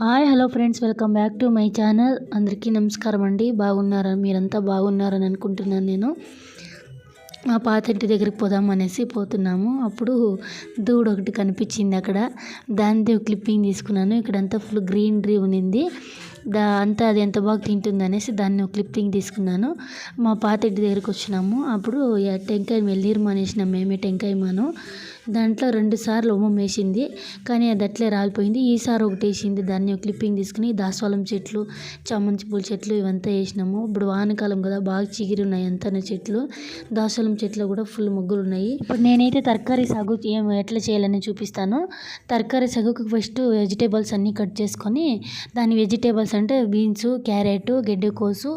Hi hello friends welcome back to my channel. అందరికీ నమస్కారం అండి. బాగున్నారా? మీరంతా బాగున్నారని అనుకుంటున్నాను నేను. మా పాత ఇంటి దగ్గరికి పోదాం అనేసి పోతున్నాము. అప్పుడు దూడ ఒకటి కనిపించింది అక్కడ. దానిది క్లిప్పింగ్ తీసుకున్నాను. ఇక్కడంతా ఫుల్ గ్రీనరీ ఉన్నింది. దా అంతా అది ఎంత బాగా తింటుంది అనేసి దాన్ని ఒక క్లిప్పింగ్ తీసుకున్నాను. మా పాత ఇంటి దగ్గరికి వచ్చినాము. అప్పుడు టెంకాయ వెళ్ళిరు మానేసినాం మేమే టెంకాయ మాను. దాంట్లో రెండు సార్లు ఉమ్మం వేసింది కానీ అది అట్లే రాలిపోయింది. ఈసారి ఒకటి వేసింది. దాన్ని క్లిప్పింగ్ తీసుకుని దాసవాళం చెట్లు చామంతి పూల చెట్లు ఇవంతా వేసినాము. ఇప్పుడు వానకాలం కదా బాగా చిగిరి ఉన్నాయి అంతా చెట్లు. దాసవాళం చెట్లు కూడా ఫుల్ మొగ్గులు ఉన్నాయి. ఇప్పుడు నేనైతే తరకారీ సాగు ఏం ఎట్లా చేయాలని చూపిస్తాను. తరకారీ సాగుకు ఫస్ట్ వెజిటేబుల్స్ అన్నీ కట్ చేసుకొని దాని వెజిటేబుల్స్ అంటే బీన్స్ క్యారెట్ గెడ్డకోసు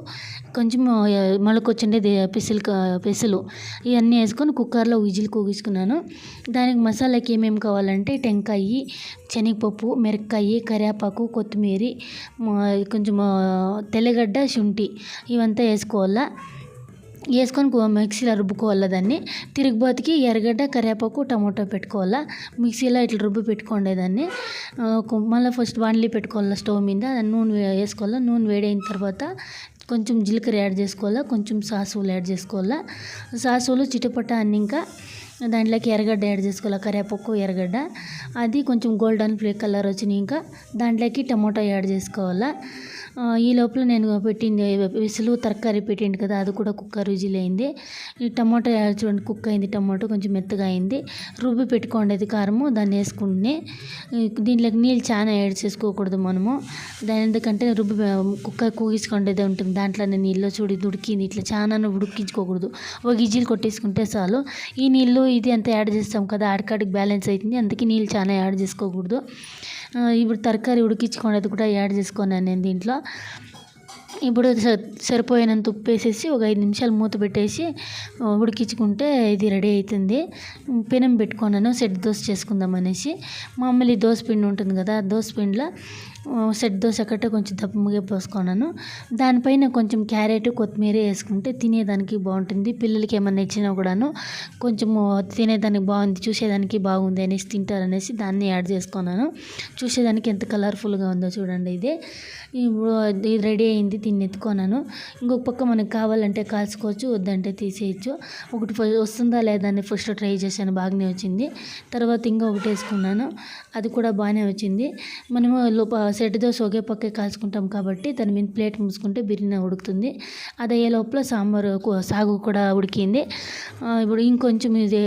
కొంచెం మొలకొచ్చిండే పెసలు పెసలు. ఇవన్నీ వేసుకొని కుక్కర్లో విజిల్ కూగించుకున్నాను దానికి మసాలాకి ఏమేమి కావాలంటే టెంకాయ శనగపప్పు మిరపకాయ కరివేపాకు కొత్తిమీర కొంచెం తెల్లగడ్డ శుంఠి. ఇవంతా వేసుకోవాలా? వేసుకొని మిక్సీలో రుబ్బుకోవాలి దాన్ని. తిరుగుబాతుకి ఎర్రగడ్డ కరివేపాకు టమాటో పెట్టుకోవాలా. మిక్సీలో ఇట్లా రుబ్బి పెట్టుకోండి దాన్ని. మళ్ళీ ఫస్ట్ బాండ్లీ పెట్టుకోవాలా స్టవ్ మీద. నూనె వేసుకోవాలా. నూనె వేడైన తర్వాత కొంచెం జీలకర్ర యాడ్ చేసుకోవాలా. కొంచెం సాసులు యాడ్ చేసుకోవాలా. సాసులు చిటపట ఇంకా దాంట్లోకి ఎర్రగడ్డ యాడ్ చేసుకోవాలి? కరివేపాకు ఎర్రగడ్డ. అది కొంచెం గోల్డెన్ ఫ్లే కలర్ వచ్చినాయి ఇంకా. దాంట్లోకి టమాటో యాడ్ చేసుకోవాలా? ఈ లోపల నేను పెట్టింది విసులు తరకారీ పెట్టింది కదా అది కూడా కుక్కర్ విజిల్ అయింది. ఈ టమాటో చూడండి కుక్ అయింది టమాటో కొంచెం మెత్తగా అయింది. రుబ్బి పెట్టుకోండి అది కారము దాన్ని వేసుకుంటే దీంట్లోకి నీళ్ళు చాలా యాడ్ చేసుకోకూడదు మనము. దాని ఎందుకంటే రుబ్బి కుక్క కూగించుకోండి ఉంటుంది. దాంట్లోనే నీళ్ళు చూడి ఉడికింది. ఇట్లా చాలా ఉడికించుకోకూడదు. ఒక గిజ్జీలు కొట్టేసుకుంటే చాలు. ఈ నీళ్ళు ఇది అంతా యాడ్ చేస్తాం కదా ఆడికాడికి బ్యాలెన్స్ అవుతుంది అందుకే నీళ్ళు చాలా యాడ్ చేసుకోకూడదు. ఇప్పుడు తరకారీ ఉడికించుకునేది కూడా యాడ్ చేసుకున్నాను నేను దీంట్లో. ఇప్పుడు సరిపోయినంత ఉప్పు వేసేసి ఒక ఐదు నిమిషాలు మూత పెట్టేసి ఉడికించుకుంటే ఇది రెడీ అవుతుంది పెనం పెట్టుకున్నాను సెట్ దోశ చేసుకుందాం అనేసి. మామూలు దోశ పిండి ఉంటుంది కదా దోశ పిండిలో సెట్ దోశ కట్ట కొంచెం దప్పముగా పోసుకున్నాను. దానిపైన కొంచెం క్యారెట్ కొత్తిమీర వేసుకుంటే తినేదానికి బాగుంటుంది. పిల్లలకి ఏమన్నా ఇచ్చినా కూడాను కొంచెం తినేదానికి బాగుంది చూసేదానికి బాగుంది అనేసి తింటారనేసి దాన్ని యాడ్ చేసుకున్నాను. చూసేదానికి ఎంత కలర్ఫుల్గా ఉందో చూడండి ఇది. ఇప్పుడు ఇది రెడీ అయింది దీన్ని ఎత్తుకున్నాను. ఇంకొక పక్క మనకు కావాలంటే కాల్చుకోవచ్చు వద్దంటే తీసేయచ్చు. ఒకటి వస్తుందా లేదా అని ఫస్ట్ ట్రై చేశాను బాగానే వచ్చింది. తర్వాత ఇంకొకటి వేసుకున్నాను అది కూడా బాగానే వచ్చింది. మనము లోప సెట్ దోశ ఒకే పక్కే కాల్చుకుంటాం కాబట్టి దాని మీద ప్లేట్ మూసుకుంటే బిర్యానీ ఉడుకుతుంది. అది అయ్యే లోపల సాంబారు సాగు కూడా ఉడికింది. ఇప్పుడు ఇంకొంచెం ఇది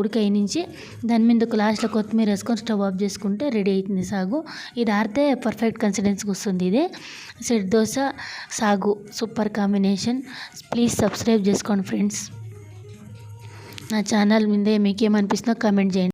ఉడికాయి నుంచి దాని మీద ఒక లాస్ట్లో కొత్తిమీర వేసుకొని స్టవ్ ఆఫ్ చేసుకుంటే రెడీ అవుతుంది సాగు. ఇది ఆరితే పర్ఫెక్ట్ కన్సిడెన్స్కి వస్తుంది ఇది. Set dosa saagu super combination. Please subscribe చేసుకోండి ఫ్రెండ్స్. నా ఛానల్ మీదే మీకు ఏమనిపిస్తుందో కామెంట్ చేయండి.